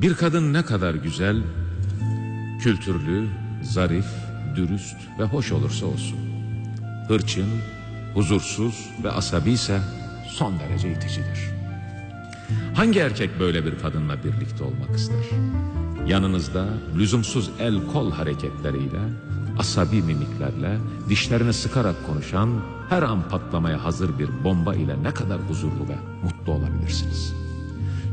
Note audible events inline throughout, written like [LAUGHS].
Bir kadın ne kadar güzel, kültürlü, zarif, dürüst ve hoş olursa olsun. Hırçın, huzursuz ve asabi ise son derece iticidir. Hangi erkek böyle bir kadınla birlikte olmak ister? Yanınızda lüzumsuz el kol hareketleriyle, asabi mimiklerle, dişlerini sıkarak konuşan, her an patlamaya hazır bir bomba ile ne kadar huzurlu ve mutlu olabilirsiniz.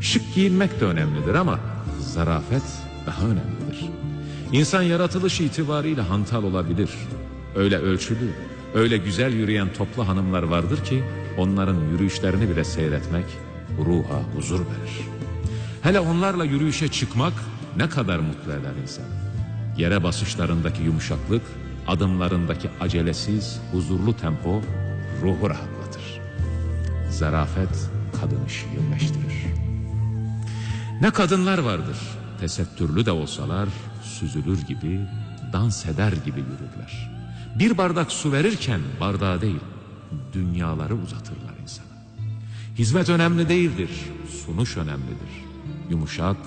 Şık giyinmek de önemlidir ama zarafet daha önemlidir. İnsan yaratılış itibariyle hantal olabilir. Öyle ölçülü, öyle güzel yürüyen toplu hanımlar vardır ki onların yürüyüşlerini bile seyretmek ruha huzur verir. Hele onlarla yürüyüşe çıkmak ne kadar mutlu eder insanı. Yere basışlarındaki yumuşaklık, adımlarındaki acelesiz, huzurlu tempo ruhu rahatlatır. Zarafet kadını şiirleştirir. Ne kadınlar vardır, tesettürlü de olsalar süzülür gibi, dans eder gibi yürürler. Bir bardak su verirken bardağı değil, dünyaları uzatırlar insana. Hizmet önemli değildir, sunuş önemlidir. Yumuşak,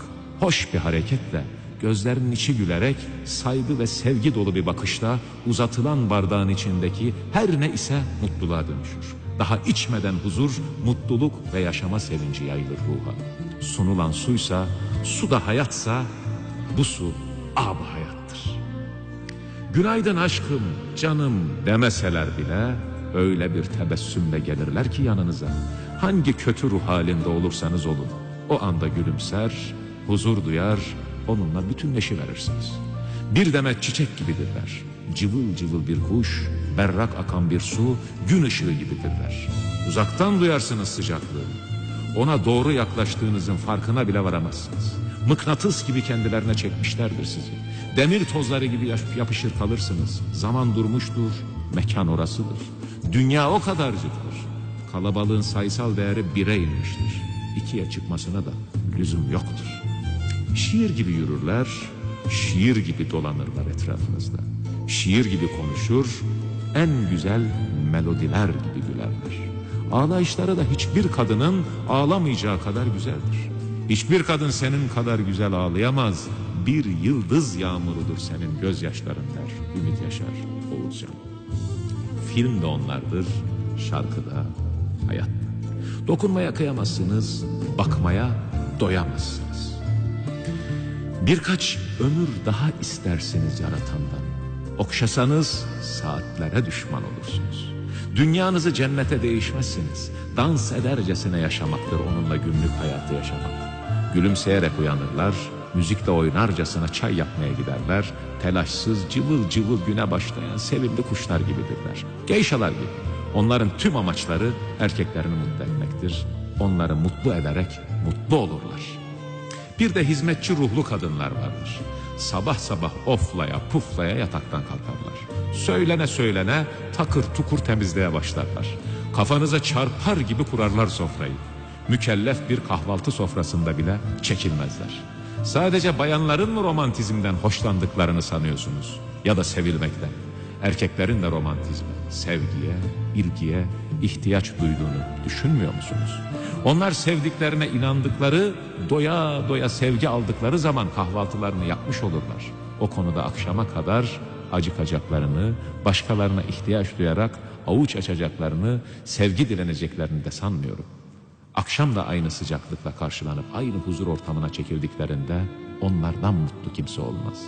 hoş bir hareketle, gözlerinin içi gülerek, saygı ve sevgi dolu bir bakışla uzatılan bardağın içindeki her ne ise mutluluğa dönüşür. Daha içmeden huzur, mutluluk ve yaşama sevinci yayılır ruha. Sunulan suysa, su da hayatsa, bu su ab hayattır. Günaydın aşkım, canım demeseler bile öyle bir tebessümle gelirler ki yanınıza. Hangi kötü ruh halinde olursanız olun, o anda gülümser, huzur duyar, onunla bütünleşiverirsiniz. Bir demet çiçek gibidirler. Cıvıl cıvıl bir kuş, berrak akan bir su, gün ışığı gibidirler. Uzaktan duyarsınız sıcaklığını. Ona doğru yaklaştığınızın farkına bile varamazsınız. Mıknatıs gibi kendilerine çekmişlerdir sizi. Demir tozları gibi yapışır kalırsınız. Zaman durmuştur, mekan orasıdır. Dünya o kadarcıktır. Kalabalığın sayısal değeri bire inmiştir. İkiye çıkmasına da lüzum yoktur. Şiir gibi yürürler, şiir gibi dolanırlar etrafınızda. Şiir gibi konuşur, en güzel melodiler gibi gülerler. Ağlayışları da hiçbir kadının ağlamayacağı kadar güzeldir. Hiçbir kadın senin kadar güzel ağlayamaz. Bir yıldız yağmurudur senin gözyaşların der. Ümit Yaşar Oğuzcan. Film de onlardır, şarkı da, hayat. Dokunmaya kıyamazsınız, bakmaya doyamazsınız. Birkaç ömür daha istersiniz yaratandan. Okşasanız saatlere düşman olursunuz. Dünyanızı cennete değişmezsiniz. Dans edercesine yaşamaktır onunla günlük hayatı yaşamak. Gülümseyerek uyanırlar, müzikle oynarcasına çay yapmaya giderler. Telaşsız cıvıl cıvıl güne başlayan sevimli kuşlar gibidirler. Geyşalar gibi. Onların tüm amaçları erkeklerini mutlu etmektir. Onları mutlu ederek mutlu olurlar. Bir de hizmetçi ruhlu kadınlar vardır. Sabah sabah oflaya puflaya yataktan kalkarlar. Söylene söylene takır tukur temizliğe başlarlar. Kafanıza çarpar gibi kurarlar sofrayı. Mükellef bir kahvaltı sofrasında bile çekilmezler. Sadece bayanların mı romantizmden hoşlandıklarını sanıyorsunuz? Ya da sevilmekten? Erkeklerin de romantizmi, sevgiye, ilgiye, ihtiyaç duyduğunu düşünmüyor musunuz? Onlar sevdiklerine inandıkları, doya doya sevgi aldıkları zaman kahvaltılarını yapmış olurlar. O konuda akşama kadar acıkacaklarını, başkalarına ihtiyaç duyarak avuç açacaklarını, sevgi dileneceklerini de sanmıyorum. Akşam da aynı sıcaklıkla karşılanıp aynı huzur ortamına çekildiklerinde onlardan mutlu kimse olmaz.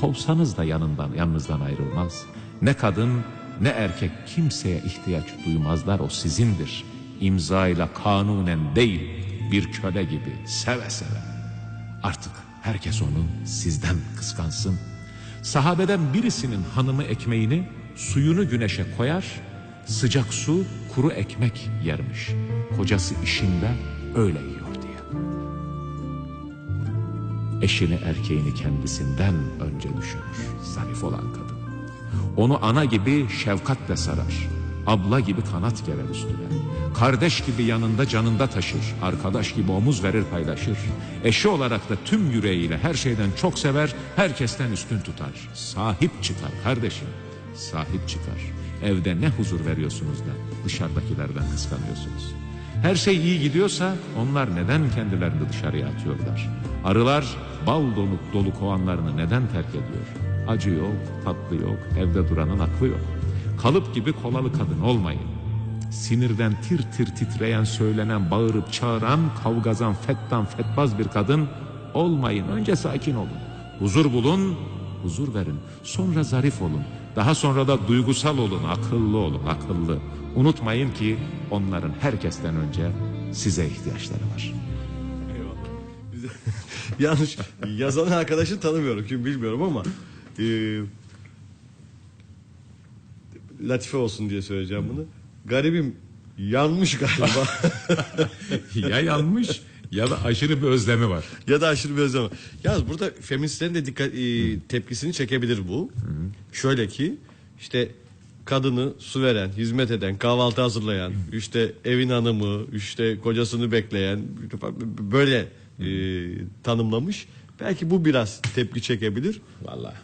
Kovsanız da yanından yanınızdan ayrılmaz. Ne kadın ne erkek kimseye ihtiyaç duymazlar o sizindir. İmzayla kanunen değil bir köle gibi seve seve. Artık herkes onu sizden kıskansın. Sahabeden birisinin hanımı ekmeğini suyunu güneşe koyar, sıcak su kuru ekmek yermiş. Kocası işinde öyle yiyor diye. Eşini erkeğini kendisinden önce düşünür zarif olan kadın. Onu ana gibi şefkatle sarar. Abla gibi kanat gerer üstüne. Kardeş gibi yanında canında taşır. Arkadaş gibi omuz verir paylaşır. Eşi olarak da tüm yüreğiyle her şeyden çok sever. Herkesten üstün tutar. Sahip çıkar kardeşim. Sahip çıkar. Evde ne huzur veriyorsunuz da dışarıdakilerden kıskanıyorsunuz. Her şey iyi gidiyorsa onlar neden kendilerini dışarıya atıyorlar? Arılar bal dolu, dolu kovanlarını neden terk ediyor? Acı yok, tatlı yok, evde duranın aklı yok. Kalıp gibi kolalı kadın olmayın. Sinirden tir tir titreyen, söylenen, bağırıp çağıran, kavgazan, fettan, fetbaz bir kadın olmayın. Önce sakin olun. Huzur bulun, huzur verin. Sonra zarif olun. Daha sonra da duygusal olun, akıllı olun, akıllı. Unutmayın ki onların herkesten önce size ihtiyaçları var. [LAUGHS] Yanlış. Yazan arkadaşı tanımıyorum. Kim bilmiyorum ama e, latife olsun diye söyleyeceğim bunu. Garibim yanmış galiba. [LAUGHS] ya yanmış ya da aşırı bir özlemi var. ya da aşırı bir özlem. Yalnız burada feministlerin de dikkat e, tepkisini çekebilir bu. Şöyle ki işte kadını su veren, hizmet eden, kahvaltı hazırlayan, işte evin hanımı, işte kocasını bekleyen böyle e, tanımlamış. Belki bu biraz tepki çekebilir. Vallahi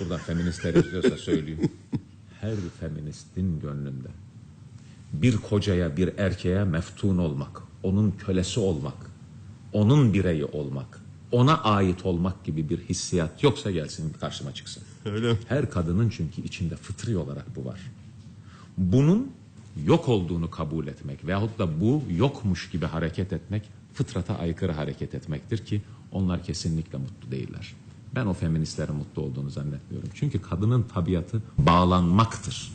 buradan feministler izliyorsa söyleyeyim. [LAUGHS] Her feministin gönlünde bir kocaya bir erkeğe meftun olmak, onun kölesi olmak, onun bireyi olmak, ona ait olmak gibi bir hissiyat yoksa gelsin karşıma çıksın. Öyle? Her kadının çünkü içinde fıtri olarak bu var. Bunun yok olduğunu kabul etmek veyahut da bu yokmuş gibi hareket etmek fıtrata aykırı hareket etmektir ki onlar kesinlikle mutlu değiller. Ben o feministlerin mutlu olduğunu zannetmiyorum. Çünkü kadının tabiatı bağlanmaktır.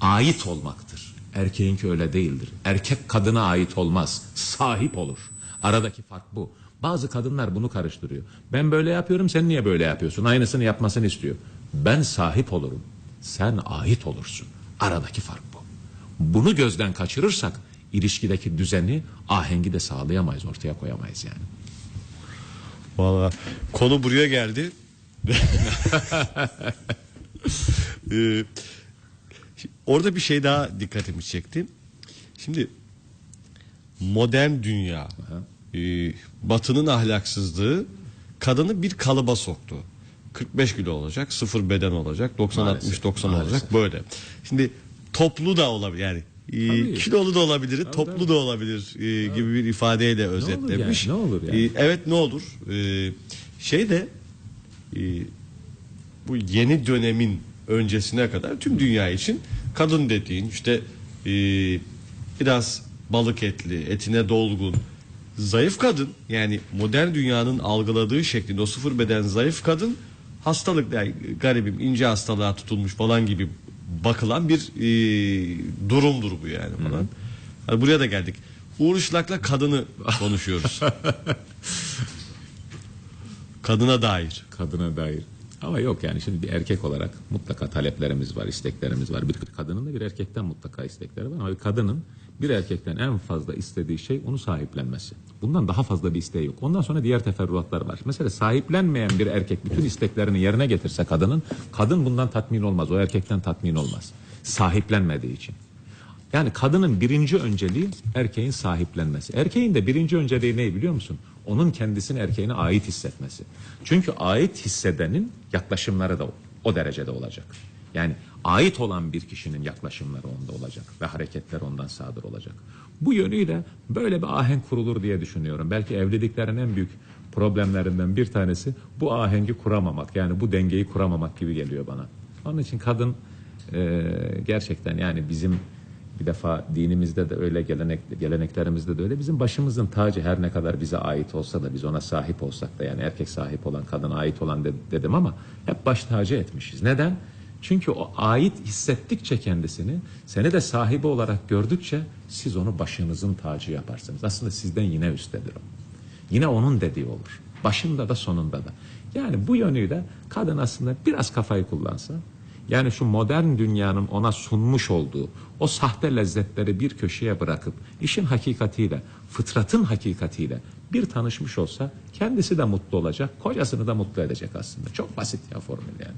Ait olmaktır. Erkeğinki öyle değildir. Erkek kadına ait olmaz. Sahip olur. Aradaki fark bu. Bazı kadınlar bunu karıştırıyor. Ben böyle yapıyorum sen niye böyle yapıyorsun? Aynısını yapmasını istiyor. Ben sahip olurum. Sen ait olursun. Aradaki fark bu. Bunu gözden kaçırırsak ilişkideki düzeni, ahengi de sağlayamayız, ortaya koyamayız yani. Valla konu buraya geldi. [LAUGHS] Ee, orada bir şey daha dikkatimi çekti. Şimdi modern dünya, e, batının ahlaksızlığı kadını bir kalıba soktu. 45 kilo olacak, sıfır beden olacak, 90 Maalesef, 60 90 maalesef. olacak böyle. Şimdi toplu da olabilir yani. E, Tabii. kilolu da olabilir, toplu tabii. da olabilir e, gibi bir ifadeyle özetlemiş. yani, ne olur yani? E, evet ne olur? E, şey de e, bu yeni dönemin öncesine kadar tüm dünya için kadın dediğin işte e, biraz balık etli, etine dolgun, zayıf kadın yani modern dünyanın algıladığı şeklinde o sıfır beden zayıf kadın hastalık yani garibim ince hastalığa tutulmuş falan gibi bakılan bir e, durumdur bu yani falan. Hani buraya da geldik. Uğur Işık'la kadını [LAUGHS] konuşuyoruz. Kadına dair. Kadına dair. Ama yok yani şimdi bir erkek olarak mutlaka taleplerimiz var, isteklerimiz var. Bir kadının da bir erkekten mutlaka istekleri var ama bir kadının bir erkekten en fazla istediği şey onu sahiplenmesi. Bundan daha fazla bir isteği yok. Ondan sonra diğer teferruatlar var. Mesela sahiplenmeyen bir erkek bütün isteklerini yerine getirse kadının, kadın bundan tatmin olmaz. O erkekten tatmin olmaz. Sahiplenmediği için. Yani kadının birinci önceliği erkeğin sahiplenmesi. Erkeğin de birinci önceliği ne biliyor musun? Onun kendisini erkeğine ait hissetmesi. Çünkü ait hissedenin yaklaşımları da o, o derecede olacak. Yani ait olan bir kişinin yaklaşımları onda olacak ve hareketler ondan sadır olacak. Bu yönüyle böyle bir ahenk kurulur diye düşünüyorum. Belki evliliklerin en büyük problemlerinden bir tanesi bu ahengi kuramamak. Yani bu dengeyi kuramamak gibi geliyor bana. Onun için kadın e, gerçekten yani bizim bir defa dinimizde de öyle gelenek, geleneklerimizde de öyle bizim başımızın tacı her ne kadar bize ait olsa da biz ona sahip olsak da yani erkek sahip olan kadına ait olan de- dedim ama hep baş tacı etmişiz. Neden? Çünkü o ait hissettikçe kendisini seni de sahibi olarak gördükçe siz onu başınızın tacı yaparsınız. Aslında sizden yine üsttedir o. Yine onun dediği olur. Başında da sonunda da. Yani bu yönüyle kadın aslında biraz kafayı kullansa yani şu modern dünyanın ona sunmuş olduğu o sahte lezzetleri bir köşeye bırakıp işin hakikatiyle, fıtratın hakikatiyle bir tanışmış olsa kendisi de mutlu olacak, kocasını da mutlu edecek aslında. Çok basit ya formül yani.